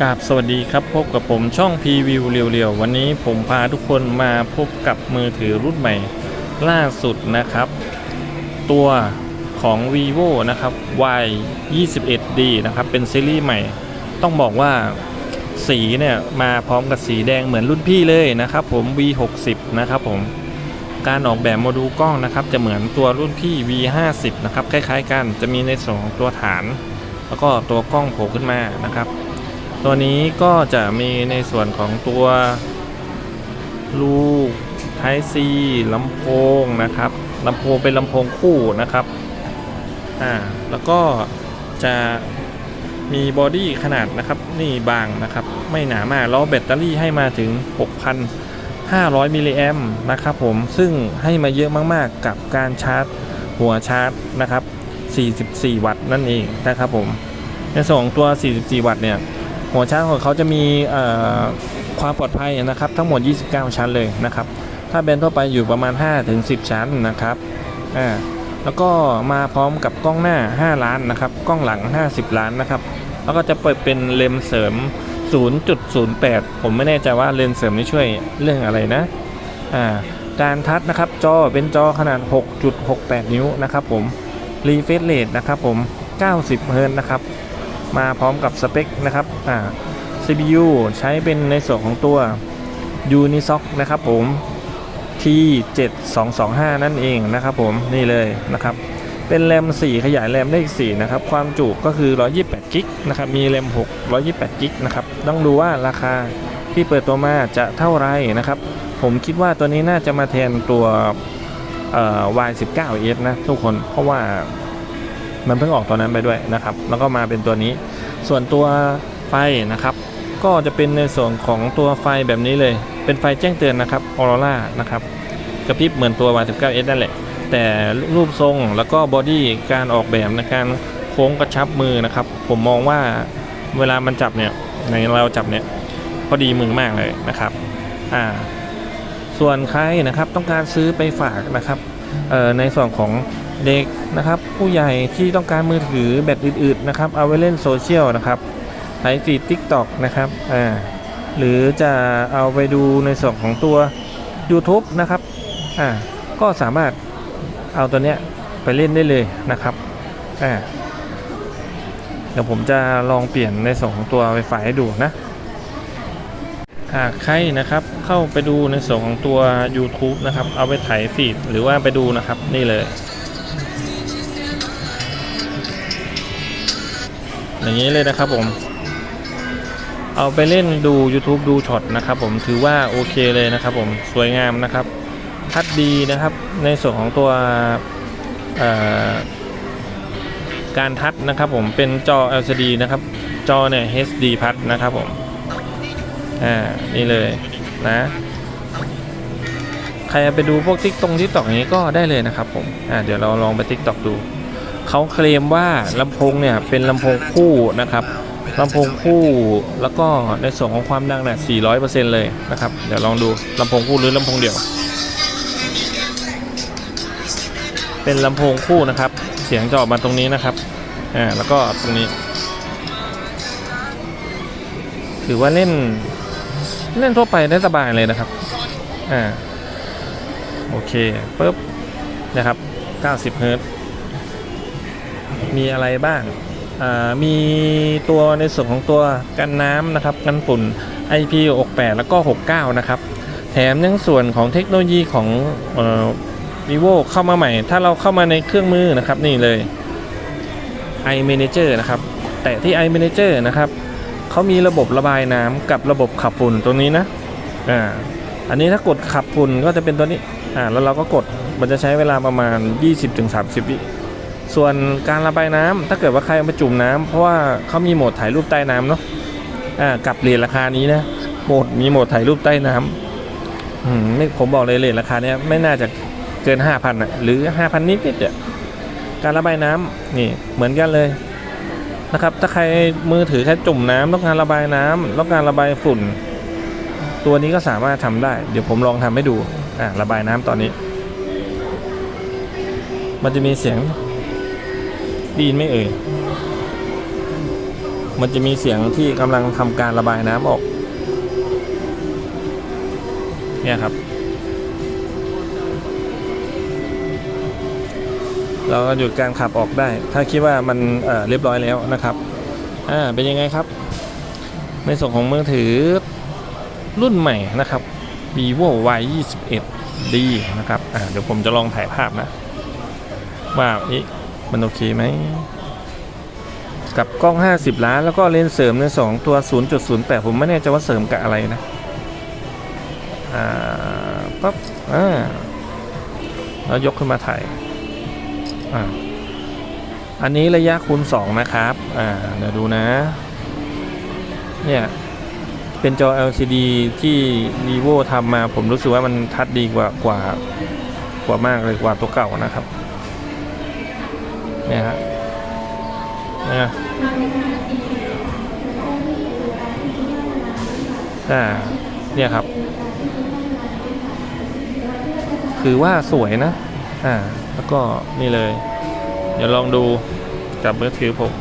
กราบสวัสดีครับ พบกับผมช่อง Preview เรียวๆ วันนี้ผมพาทุกคนมาพบกับมือถือรุ่นใหม่ล่าสุดนะครับ ตัวของ vivo นะครับ Y 2 1 D นะครับ เป็นซีรีส์ใหม่ ต้องบอกว่าสีเนี่ยมาพร้อมกับสีแดงเหมือนรุ่นพี่เลยนะครับผม V 6 0นะครับผมการออกแบบโมดูลกล้องนะครับ จะเหมือนตัวรุ่นพี่ V 5 0นะครับคล้ายๆ กันจะมีในส่วนของตัวฐาน แล้วก็ตัวกล้องโผล่ขึ้นมานะครับ ตัวนี้ก็จะมีในส่วนของตัวลูกไทซีลำโพงนะครับลำโพงเป็นลำโพงคู่นะครับอ่าแล้วก็จะมีบอดี้ขนาดนะครับนี่บางนะครับ ไม่หนามากแล้วแบตเตอรี่ให้มาถึง 6,500 มิลลิแอมนะครับผมซึ่งให้มาเยอะมากๆ กับการชาร์จหัวชาร์จนะครับ 44 วัตต์นั่นเองนะครับผม ในส่วนของตัว 44 วัตต์เนี่ย หัวชาร์จของเขาจะมีความปลอดภัยนะครับ ทั้งหมด 29 ชั้นเลยนะครับ ถ้าแบรนด์ทั่วไปอยู่ประมาณ 5-10 ชั้นนะครับอ่าแล้วก็มาพร้อมกับกล้องหน้า 5 ล้านนะครับ กล้องหลัง 50 ล้านนะครับ แล้วก็จะเปิดเป็นเลนส์เสริม 0.08 ผมไม่แน่ใจว่าเลนส์เสริมนี่ช่วยเรื่องอะไรนะอ่าการทัชนะครับจอเป็นจอขนาด 6.68 นิ้วนะครับผมรีเฟรชเรทนะครับผม 90 เฮิร์ตนะครับ มาพร้อมกับสเปคนะครับอ่า CPU ใช้เป็นในส่วนของตัว Unisoc นะครับผม T7225 นั่นเองนะครับผมนี่เลยนะครับ เป็นแรม 4 ขยายแรมได้อีก 4 นะครับ ความจุก็คือ 128กิกนะครับ มีแรม 6 128กิกนะครับ ต้องดูว่าราคาที่เปิดตัวมาจะเท่าไรนะครับ ผมคิดว่าตัวนี้น่าจะมาแทนตัว Y19s นะทุกคนเพราะว่า มันเพิ่งออกตอนนั้นไปด้วยนะครับ แล้วก็มาเป็นตัวนี้ ส่วนตัวไฟนะครับ ก็จะเป็นในส่วนของตัวไฟแบบนี้เลย เป็นไฟแจ้งเตือนนะครับออโรรานะครับกระพริบเหมือนตัว Y19s นั่นแหละ แต่รูปทรงแล้วก็บอดี้การออกแบบในการโค้งกระชับมือนะครับ ผมมองว่าเวลามันจับเนี่ยในเราจับเนี่ยพอดีมือมากเลยนะครับอ่าส่วนใครนะครับต้องการซื้อไปฝากนะครับในส่วนของ เด็กนะครับ ผู้ใหญ่ที่ต้องการมือถือแบตอื่นๆนะครับ เอาไว้เล่นโซเชียลนะครับไลฟ์ฟีดทิกตอกนะครับอ่าหรือจะเอาไปดูในส่วนของตัว YouTube นะครับอ่าก็สามารถเอาตัวเนี้ยไปเล่นได้เลยนะครับอ่าเดี๋ยวผมจะลองเปลี่ยนในส่วนของตัว Wi-Fi ให้ดูนะหากใครนะครับเข้าไปดูในส่วนของตัว YouTube นะครับ เอาไปถ่ายฟีดหรือว่าไปดูนะครับนี่เลย อย่างนี้เลยนะครับผม เอาไปเล่นดู YouTube ดูช็อตนะครับผมถือว่าโอเคเลยนะครับผมสวยงามนะครับทัดดีนะครับในส่วนของตัวการทัดนะครับผมเป็นจอ LCD นะครับ จอเนี่ย HD พัดนะครับผมอ่านี่เลยนะใครไปดูพวกทิกตรงทิกตอกนี้ก็ได้เลยนะครับผมอ่าเดี๋ยวเราลองไปทิกตอกดู เขาเคลมว่าลำโพงเนี่ยเป็นลำโพงคู่นะครับลำโพงคู่แล้วก็ในส่วนของความดังเนี่ย400%เลยนะครับ เดี๋ยวลองดูลำโพงคู่หรือลำโพงเดี่ยว เป็นลำโพงคู่นะครับ เสียงจะออกมาตรงนี้นะครับอ่าแล้วก็ตรงนี้ ถือว่าเล่นเล่นทั่วไปได้สบายเลยนะครับอ่าโอเคปุ๊บนะครับ90เฮิรตซ์ มีอะไรบ้างอ่ามีตัวในส่วนของตัวกันน้ำนะครับกันฝุ่น IP68 แล้วก็ 69 นะครับ แถมยังส่วนของเทคโนโลยีของอ vivo เข้ามาใหม่ ถ้าเราเข้ามาในเครื่องมือนะครับนี่เลย iManager นะครับ แต่ที่ iManager นะครับเขามีระบบระบายน้ำกับระบบขับฝุ่นตรงนี้นะอ่าอันนี้ถ้ากดขับฝุ่นก็จะเป็นตัวนี้อ่าแล้วเราก็กดมันจะใช้เวลาประมาณ 20-30วิ ส่วนการระบายน้ำถ้าเกิดว่าใครมาจุ่มน้ำเพราะว่าเขามีโหมดถ่ายรูปใต้น้ำเนาะอ่ากับเหรียญราคานี้นะโหมดมีโหมดถ่ายรูปใต้น้ำอืมไม่ผมบอกเลยเหรียญราคาเนี้ยไม่น่าจะเกิน5,000อะหรือ5,000นิดนิดๆอะการระบายน้ำนี่เหมือนกันเลยนะครับ ถ้าใครมือถือแค่จุ่มน้ำต้องการระบายน้ำต้องการระบายฝุ่น ตัวนี้ก็สามารถทำได้ เดี๋ยวผมลองทำให้ดูอ่าระบายน้ำตอนนี้ มันจะมีเสียง ไดีนไม่เอ่ย มันจะมีเสียงที่กำลังทำการระบายน้ำออก เนี่ยครับ เราก็หยุดการขับออกได้ ถ้าคิดว่ามันเเรียบร้อยแล้วนะครับ อ่า เป็นยังไงครับ ในส่วนของมือถือรุ่นใหม่นะครับ vivo y 2 1 d นะครับ อ่า เดี๋ยวผมจะลองถ่ายภาพนะ ว่าอี มันโอเคไหมกับกล้อง 50 ล้าน แล้วก็เลนส์เสริมใน2ตัว 0.08 ผมไม่แน่ใจว่าเสริมกับอะไรนะ อ่าปั๊บอ่าแล้วยกขึ้นมาถ่าย อ่า อันนี้ระยะคูณ 2 นะครับ อ่า เดี๋ยวดูนะ เนี่ย เป็นจอ LCD ที่ vivo ทำมา ผมรู้สึกว่ามันทัดดีกว่ากว่ากว่ามากเลยกว่าตัวเก่านะครับ เนี่ยฮะเนี่ยอ่าเนี่ยครับ คือว่าสวยนะ อ่า แล้วก็นี่เลย เดี๋ยวลองดูกับมือถือผม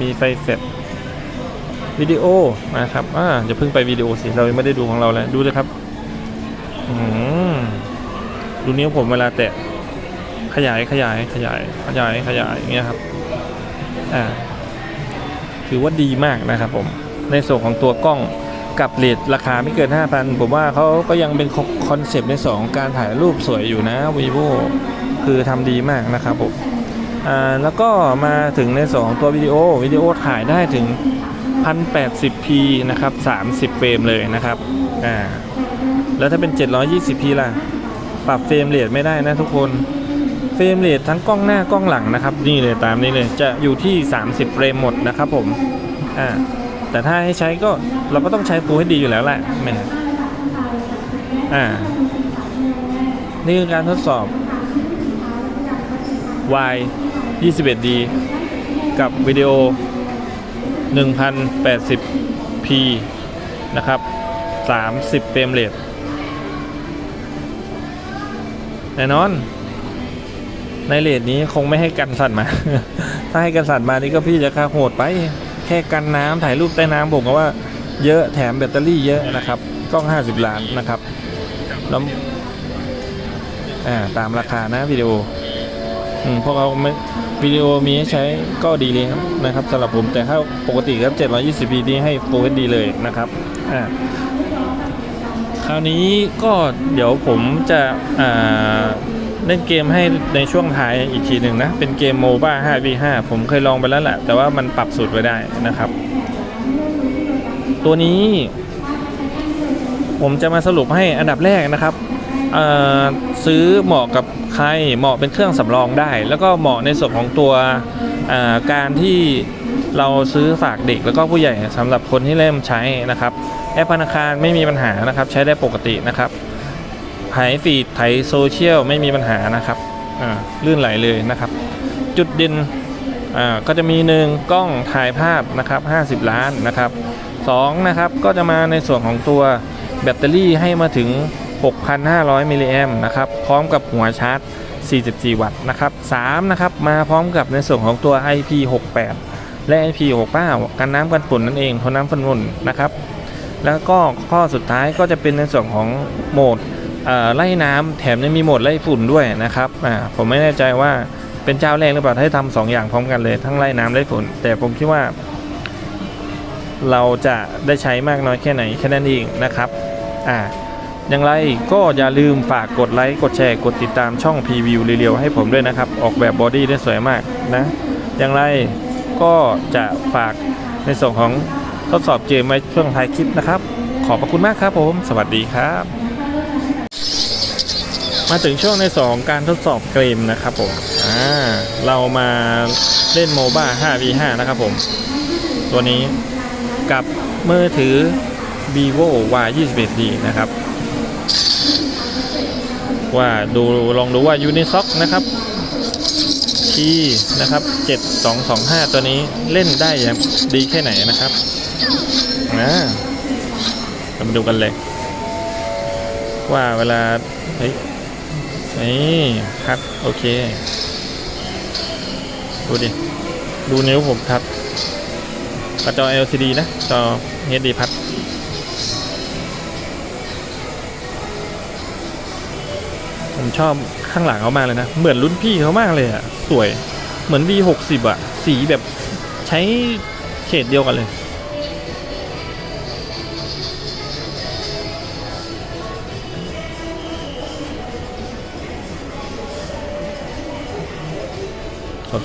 มีไฟเฟลชวิดีโอนะครับ อ่าอย่าเพิ่งไปวิดีโอสิ เรายังไม่ได้ดูของเราเลย ดูเลยครับอืมดูนิ้วผมเวลาแตะ ยายขยายขยายขยายขยายอย่างเงี้ยครับอ่าถือว่าดีมากนะครับผมในส่วนของตัวกล้องกับเลทราคาไม่เกิน 5,000 ผมว่าเขาก็ยังเป็นคอนเซปต์ในสองการถ่ายรูปสวยอยู่นะ vivo คือทำดีมากนะครับผมอ่าแล้วก็มาถึงในสองตัววิดีโอวิดีโอถ่ายได้ถึง 1080p นะครับ30 เฟรมเลยนะครับอ่าแล้วถ้าเป็น 720p ล่ะ ปรับเฟรมเรทไม่ได้นะทุกคน รมเรททั้งกล้องหน้ากล้องหลังนะครับ นี่เลยตามนี้เลยจะอยู่ที่ 30 เฟรมหมดนะครับผมอ่าแต่ถ้าให้ใช้ก็เราก็ต้องใช้ Full HD อยู่แล้วแหละแม่อ่านี่คือการทดสอบ Y 21D กับวิดีโอ 1080p นะครับ 30 เฟรมเรทแน่นอน ในเลทนี้คงไม่ให้กันสั่นมา ถ้าให้กันสั่นมานี่ก็พี่จะค่าโหดไป แค่กันน้ำถ่ายรูปใต้น้ำผมก็ว่าเยอะแถมแบตเตอรี่เยอะนะครับกล้อง 50 ล้านนะครับแล้วอ่าตามราคานะวิดีโออืมพวกเราไม่วิดีโอมีให้ใช้ก็ดีเลยครับนะครับสำหรับผมแต่ถ้าปกติครับ 720p นี่ให้ Full HD เลยนะครับอ่าคราวนี้ก็เดี๋ยวผมจะอ่า เล่นเกมให้ในช่วงท้ายอีกทีหนึ่งนะ เป็นเกม MOBA 5v5 ผมเคยลองไปแล้วแหละ แต่ว่ามันปรับสูตรไว้ได้นะครับ ตัวนี้ ผมจะมาสรุปให้อันดับแรกนะครับซื้อเหมาะกับใครเหมาะเป็นเครื่องสำรองได้ แล้วก็เหมาะในส่วนของตัวการที่เราซื้อฝากเด็กแล้วก็ผู้ใหญ่สำหรับคนที่เริ่มใช้นะครับ แอปธนาคารไม่มีปัญหานะครับ ใช้ได้ปกตินะครับ ถ่ายฟีดถ่ายโซเชียลไม่มีปัญหานะครับอ่าลื่นไหลเลยนะครับ จุดเด่นอ่าก็จะมีหนึ่งกล้องถ่ายภาพนะครับ 50 ล้านนะครับสองนะครับก็จะมาในส่วนของตัวแบตเตอรี่ให้มาถึง 6,500 มิลลิแอมนะครับ พร้อมกับหัวชาร์จ 44 วัตต์นะครับ3นะครับ มาพร้อมกับในส่วนของตัว IP68 และ IP69 กันน้ำกันฝุ่นนั่นเองทนน้ำฝนฝนนะครับ แล้วก็ข้อสุดท้ายก็จะเป็นในส่วนของโหมด ไล่น้ำแถมยังมีโหมดไล่ฝุ่นด้วยนะครับผมไม่แน่ใจว่าเป็นเจ้าแรกหรือเปล่าที่ทำสองอย่างพร้อมกันเลย ทั้งไล่น้ำไล่ฝุ่น แต่ผมคิดว่า เราจะได้ใช้มากน้อยแค่ไหนแค่นั้นเองนะครับอ่าอย่างไรก็อย่าลืมฝากกดไลค์กดแชร์กดติดตามช่อง Preview เรียวให้ผมด้วยนะครับ ออกแบบบอดี้ได้สวยมากนะอย่างไรก็จะฝากในส่วนของทดสอบเกมไว้ช่วงท้ายคลิปนะครับ ขอบพระคุณมากครับผม สวัสดีครับ มาถึงช่วงในสองการทดสอบเกมนะครับผมอ่าเรามาเล่นโมบ้า 5v5 นะครับผม ตัวนี้กับมือถือ vivo y 2 1 d นะครับ ว่าดูลองดูว่า Unisoc นะครับทีนะครับ 7225 ตัวนี้เล่นได้ย่างดีแค่ไหนนะครับนะเรามาดูกันเลย ว่าเวลาเฮ้ย นี่ครับ โอเค ดูดิ ดูนิ้วผมทัดกระจอ LCD นะ จอ HD พัดผมชอบข้างหลังเขามากเลยนะ เหมือนรุ่นพี่เขามากเลยอะ่ะ สวย เหมือน V60 อะ่ะ สีแบบใช้เฉดเดียวกันเลย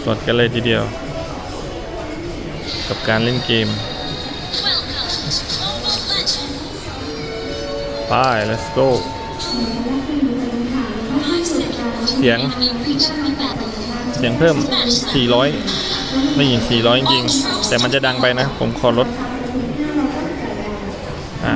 สดๆกันเลยทีเดียว กับการเล่นเกมไป let's go เสียง เสียงเพิ่ม 400 ไม่ยิง400 จริง แต่มันจะดังไปนะ ผมขอลด อ่า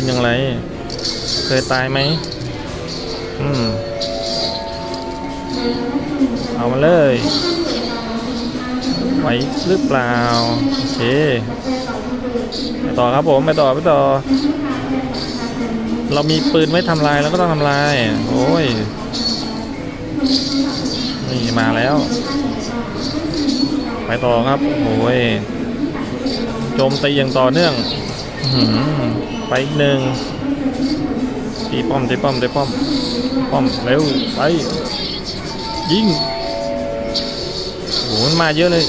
เป็นยังไงเป็นยังไงเคยตายไหม อืม เอามาเลย ไหวหรือเปล่า โอเค ไปต่อครับผม ไปต่อ ไปต่อ เรามีปืนไว้ทำลายแล้วก็ต้องทำลาย โอ้ย นี่มาแล้ว ไปต่อครับ โอ้ย โจมตีอย่างต่อเนื่อง ไปอีกหนึ่งตีป้อมตีป้อมตีป้อม ป้อมเร็วไปยิงโหมันมาเยอะเลย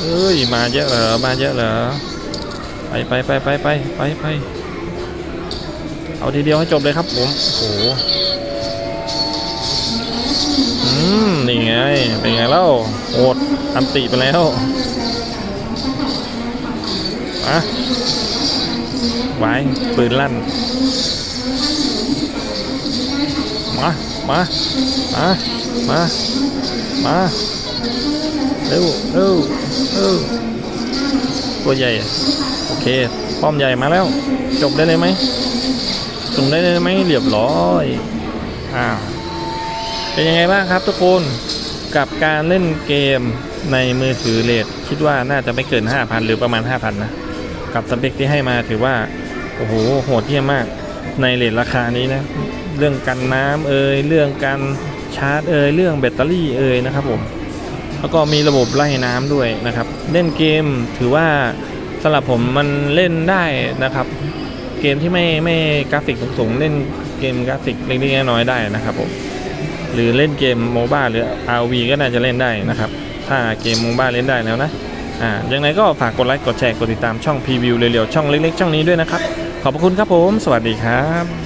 เอ้ยมาเยอะเหรอมาเยอะเหรอไปไปไปไปไปไปไปเอาทีเดียวให้จบเลยครับผมโอ้โหอืมนี่ไงเป็นไงเล่าโอดอันติไปแล้ว อะไว้ปืนลั่น มา มา มา มา มาเร็วเร็วเร็วตัวใหญ่ โอเค ป้อมใหญ่มาแล้ว จบได้เลยไหมจบได้เลยไหมเรียบร้อยอ้าวเป็นยังไงบ้างครับทุกคนกับการเล่นเกมในมือถือเลทคิดว่าน่าจะไม่เกิน 5,000 หรือประมาณ 5,000 นะ กับสเปคที่ให้มาถือว่า โอ้โหโหดเยี่ยมมากในเลทราคานี้นะ เรื่องกันน้ำเอ่ยเรื่องการชาร์จเอ่ยเรื่องแบตเตอรี่เอ่ยนะครับผมแล้วก็มีระบบไล่น้ำด้วยนะครับ เล่นเกมถือว่าสำหรับผมมันเล่นได้นะครับ เกมที่ไม่ไม่กราฟิกสูงๆเล่นเกมกราฟิกเล็กๆน้อยๆได้นะครับผมหรือเล่นเกมโมบ้าหรือ RV ก็น่าจะเล่นได้นะครับ ถ้าเกมโมบ้าเล่นได้แล้วนะ อ่ายังไงก็ฝากกดไลค์กดแชร์กดติดตามช่องพรีวิวเร็วๆช่องเล็กๆช่องนี้ด้วยนะครับ ขอบพระคุณครับผม สวัสดีครับ